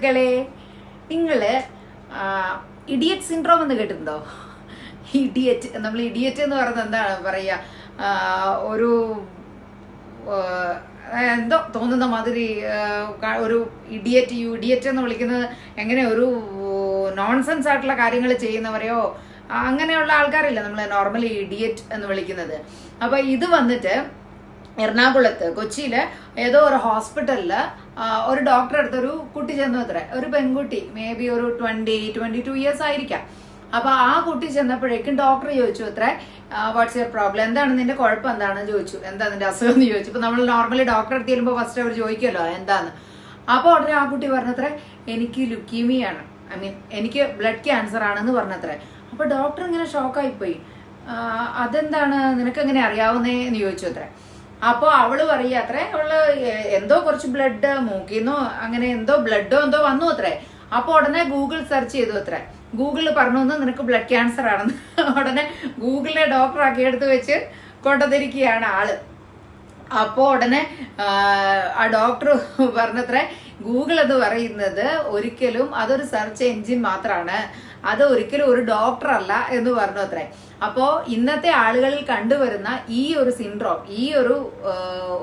കുട്ടികളെ നിങ്ങൾ idiot syndrome എന്ന് കേട്ടിട്ടുണ്ടോ? ഇഡിയറ്റ് നമ്മൾ ഇഡിയറ്റ് എന്ന് പറയുന്നത് എന്താണ് പറയുക ഒരു എന്തോ തോന്നുന്ന മാതിരി ഒരു ഇഡിയറ്റ് യു ഇഡിയറ്റ് എന്ന് വിളിക്കുന്നത് എങ്ങനെ ഒരു നോൺസെൻസ് ആയിട്ടുള്ള കാര്യങ്ങൾ ചെയ്യുന്നവരെയോ അങ്ങനെയുള്ള ആൾക്കാരില്ല നമ്മൾ നോർമലി ഇഡിയറ്റ് എന്ന് വിളിക്കുന്നത്. അപ്പോൾ ഇത് വന്നിട്ട് എറണാകുളത്ത് കൊച്ചിയിൽ ഏതോ ഒരു ഹോസ്പിറ്റലിൽ ഒരു ഡോക്ടറെ അടുത്തൊരു കുട്ടി ചെന്നു അത്ര ഒരു പെൺകുട്ടി മേ ബി ഒരു ട്വന്റി ട്വന്റി ടു ഇയേഴ്സ് ആയിരിക്കാം. അപ്പൊ ആ കുട്ടി ചെന്നപ്പോഴേക്കും ഡോക്ടർ ചോദിച്ചു അത്ര വാട്ട്സ് യുവർ പ്രോബ്ലം എന്താണ് നിന്റെ കുഴപ്പം? എന്താണെന്ന് ചോദിച്ചു. എന്താ നിന്റെ അസുഖം എന്ന് ചോദിച്ചു. ഇപ്പൊ നമ്മൾ നോർമലി ഡോക്ടറെ അടുത്ത് ചെല്ലുമ്പോൾ ഫസ്റ്റ് അവർ ചോദിക്കുമല്ലോ എന്താന്ന് അപ്പൊ ഉടനെ ആ കുട്ടി പറഞ്ഞത്ര എനിക്ക് ലുക്കീമിയാണ് ഐ മീൻ എനിക്ക് ബ്ലഡ് ക്യാൻസർ ആണെന്ന് പറഞ്ഞത്രേ അപ്പൊ ഡോക്ടർ ഇങ്ങനെ ഷോക്കായി പോയി അതെന്താണ്? നിനക്ക് എങ്ങനെ അറിയാവുന്നേ എന്ന് ചോദിച്ചു അത്രേ. അപ്പൊ അവൾ പറയുക അത്രേ അവൾ എന്തോ കുറച്ച് ബ്ലഡ് മൂക്കിന്നോ അങ്ങനെ എന്തോ ബ്ലഡോ എന്തോ വന്നു അത്രേ. അപ്പൊ ഉടനെ ഗൂഗിൾ സെർച്ച് ചെയ്തു അത്രേ. ഗൂഗിളിൽ പറഞ്ഞു "ഒന്ന് നിനക്ക് ബ്ലഡ് ക്യാൻസർ ആണെന്ന്. ഉടനെ ഗൂഗിളിലെ ഡോക്ടർ ആക്കി എടുത്ത് വെച്ച് കൊണ്ടതിരിക്കുകയാണ് ആൾ. അപ്പോ ഉടനെ ആ ഡോക്ടർ പറഞ്ഞത്രേ ഗൂഗിൾ എന്ന് പറയുന്നത് ഒരിക്കലും അതൊരു സെർച്ച് എൻജിൻ മാത്രമാണ് അത് ഒരിക്കലും ഒരു ഡോക്ടർ അല്ല എന്ന് പറഞ്ഞു അത്രേ. അപ്പോ ഇന്നത്തെ ആളുകളിൽ കണ്ടുവരുന്ന ഈ ഒരു സിൻഡ്രോം ഈ ഒരു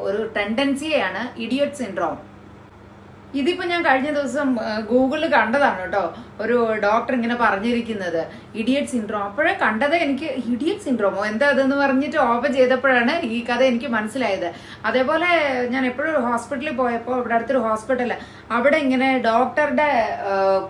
ഒരു ടെൻഡൻസിയെയാണ് ഇഡിയറ്റ് സിൻഡ്രോം ഇതിപ്പോ ഞാൻ കഴിഞ്ഞ ദിവസം ഗൂഗിളിൽ കണ്ടതാണ് കേട്ടോ. ഒരു ഡോക്ടർ ഇങ്ങനെ പറഞ്ഞിരിക്കുന്നത് ഇഡിയറ്റ് സിൻഡ്രോം അപ്പോഴേ കണ്ടത് എനിക്ക് ഇഡിയറ്റ് സിൻഡ്രോമോ എന്താ അതെന്ന് പറഞ്ഞിട്ട് ഓപ്പൺ ചെയ്തപ്പോഴാണ് ഈ കഥ എനിക്ക് മനസ്സിലായത്. അതേപോലെ ഞാൻ എപ്പോഴും ഹോസ്പിറ്റലിൽ പോയപ്പോൾ ഇവിടെ അടുത്തൊരു ഹോസ്പിറ്റൽ അവിടെ ഇങ്ങനെ ഡോക്ടറുടെ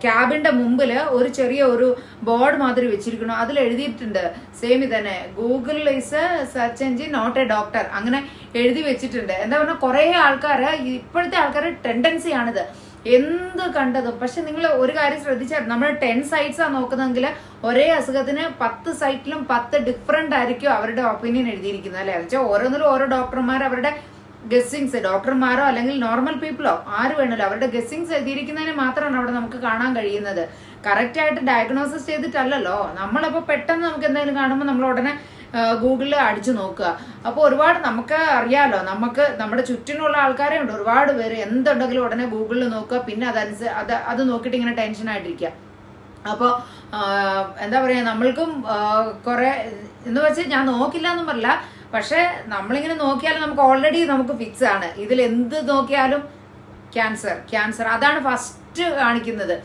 ക്യാബിന്റെ മുമ്പിൽ ഒരു ചെറിയ ഒരു ബോർഡ് മാതിരി വെച്ചിരിക്കണു അതിൽ എഴുതിയിട്ടുണ്ട് സെയിം തന്നെ Google is search engine not a doctor അങ്ങനെ എഴുതി വെച്ചിട്ടുണ്ട്. എന്താ പറഞ്ഞാൽ കുറെ ആൾക്കാർ ഇപ്പോഴത്തെ ആൾക്കാരുടെ ടെൻഡൻസിയാണിത് എന്ത് കണ്ടതും. പക്ഷെ നിങ്ങൾ ഒരു കാര്യം ശ്രദ്ധിച്ചാൽ നമ്മൾ ടെൻ സൈറ്റ്സ് ആ നോക്കുന്നതെങ്കിൽ ഒരേ അസുഖത്തിന് പത്ത് സൈറ്റിലും പത്ത് ഡിഫറെന്റ് ആയിരിക്കും അവരുടെ ഒപ്പീനിയൻ എഴുതിയിരിക്കുന്നത് അല്ലെ? വെച്ചാൽ ഓരോന്നിലും ഓരോ ഡോക്ടർമാർ അവരുടെ ഗസ്സിങ്സ് ഡോക്ടർമാരോ അല്ലെങ്കിൽ നോർമൽ പീപ്പിളോ ആര് വേണമല്ലോ അവരുടെ ഗസ്സിങ്സ് എഴുതിയിരിക്കുന്നതിന് മാത്രമാണ് അവിടെ നമുക്ക് കാണാൻ കഴിയുന്നത്. കറക്റ്റ് ആയിട്ട് ഡയഗ്നോസിസ് ചെയ്തിട്ടല്ലല്ലോ. നമ്മളപ്പോൾ പെട്ടെന്ന് നമുക്ക് എന്തെങ്കിലും കാണുമ്പോൾ നമ്മൾ ഉടനെ ഗൂഗിളിൽ അടിച്ചു നോക്കുക. അപ്പോൾ ഒരുപാട് നമുക്ക് അറിയാലോ നമുക്ക് നമ്മുടെ ചുറ്റിനുള്ള ആൾക്കാരെ ഉണ്ട് ഒരുപാട് പേര്. എന്തുണ്ടെങ്കിലും ഉടനെ ഗൂഗിളിൽ നോക്കുക. പിന്നെ അതനുസരിച്ച് അത് അത് നോക്കിയിട്ട് ഇങ്ങനെ ടെൻഷൻ ആയിട്ടിരിക്കുക. അപ്പോൾ എന്താ പറയുക നമ്മൾക്കും കുറേ എന്ന് വെച്ചാൽ ഞാൻ നോക്കില്ല എന്നും പറയില്ല പക്ഷേ നമ്മളിങ്ങനെ നോക്കിയാലും നമുക്ക് ഓൾറെഡി നമുക്ക് ഫിക്സ് ആണ്. ഇതിൽ എന്ത് നോക്കിയാലും ക്യാൻസർ ക്യാൻസർ അതാണ് ഫസ്റ്റ് കാണിക്കുന്നത്.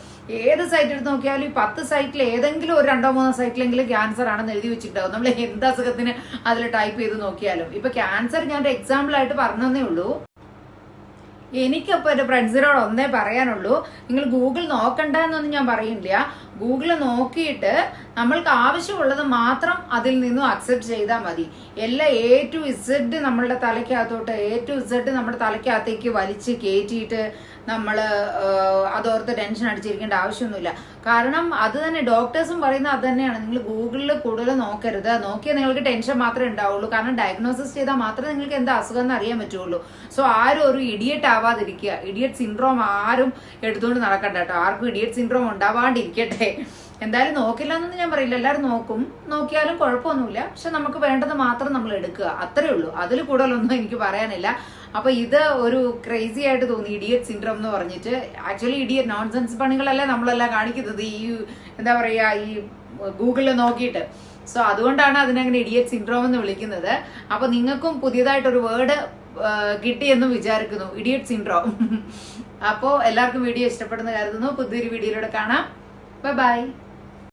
ഏത് സൈറ്റ് എടുത്ത് നോക്കിയാലും ഈ പത്ത് സൈറ്റിൽ ഏതെങ്കിലും ഒരു രണ്ടോ മൂന്നോ സൈറ്റിലെങ്കിലും ക്യാൻസർ ആണെന്ന് എഴുതി വെച്ചിട്ടുണ്ടാവും. നമ്മൾ എന്ത് അസുഖത്തിന് അതിൽ ടൈപ്പ് ചെയ്ത് നോക്കിയാലും. ഇപ്പൊ ക്യാൻസർ ഞാൻ ഒരു എക്സാമ്പിൾ ആയിട്ട് പറഞ്ഞതേ ഉള്ളൂ. എനിക്കപ്പോൾ എന്റെ ഫ്രണ്ട്സിനോട് ഒന്നേ പറയാനുള്ളൂ. നിങ്ങൾ ഗൂഗിൾ നോക്കണ്ട എന്നൊന്നും ഞാൻ പറയുന്നില്ല. ഗൂഗിൾ നോക്കിയിട്ട് നമ്മൾക്ക് ആവശ്യമുള്ളത് മാത്രം അതിൽ നിന്നും അക്സെപ്റ്റ് ചെയ്താൽ മതി. എല്ലാ എ ടു ഇസഡ് നമ്മളുടെ തലയ്ക്കകത്തോട്ട് എ ടു ഇസഡ് നമ്മുടെ തലയ്ക്കകത്തേക്ക് വലിച്ച് കയറ്റിയിട്ട് നമ്മൾ അതോർത്ത് ടെൻഷൻ അടിച്ചിരിക്കേണ്ട ആവശ്യമൊന്നുമില്ല. കാരണം അത് തന്നെ ഡോക്ടേഴ്സും പറയുന്നത് അത് തന്നെയാണ്. നിങ്ങൾ ഗൂഗിളിൽ കൂടുതൽ നോക്കരുത്. നോക്കിയാൽ നിങ്ങൾക്ക് ടെൻഷൻ മാത്രമേ ഉണ്ടാവുള്ളൂ. കാരണം ഡയഗ്നോസിസ് ചെയ്താൽ മാത്രമേ നിങ്ങൾക്ക് എന്താ അസുഖം എന്ന് അറിയാൻ പറ്റുള്ളൂ. സോ ആരും ഒരു ഇഡിയറ്റ് ആവാതിരിക്കുക ഇഡിയറ്റ് സിൻഡ്രോം ആരും എടുത്തുകൊണ്ട് നടക്കണ്ട കേട്ടോ. ആർക്കും ഇഡിയറ്റ് സിൻഡ്രോം ഉണ്ടാവാണ്ടിരിക്കട്ടെ. എന്തായാലും നോക്കില്ല എന്നൊന്നും ഞാൻ പറയില്ല. എല്ലാവരും നോക്കും. നോക്കിയാലും കുഴപ്പമൊന്നുമില്ല. പക്ഷെ നമുക്ക് വേണ്ടത് മാത്രം നമ്മൾ എടുക്കുക. അത്രേ ഉള്ളൂ. അതിൽ കൂടുതലൊന്നും എനിക്ക് പറയാനില്ല. അപ്പൊ ഇത് ഒരു ക്രേസി ആയിട്ട് തോന്നി ഇഡിയറ്റ് സിൻഡ്രോം എന്ന് പറഞ്ഞിട്ട്. ആക്ച്വലി ഇഡിയറ്റ് നോൺസെൻസ് പണികളല്ലേ നമ്മളല്ല കാണിക്കുന്നത്. ഈ എന്താ പറയാ ഈ ഗൂഗിളിൽ നോക്കിയിട്ട്. സോ അതുകൊണ്ടാണ് അതിനങ്ങനെ ഇഡിയറ്റ് സിൻഡ്രോം എന്ന് വിളിക്കുന്നത്. അപ്പൊ നിങ്ങൾക്കും പുതിയതായിട്ടൊരു വേർഡ് കിട്ടിയെന്ന് വിചാരിക്കുന്നു. ഇഡിയറ്റ് സിൻഡ്രോം അപ്പോൾ എല്ലാവർക്കും വീഡിയോ ഇഷ്ടപ്പെടുന്ന കരുതുന്നു. പുതിയൊരു വീഡിയോയിലൂടെ കാണാം. Bye bye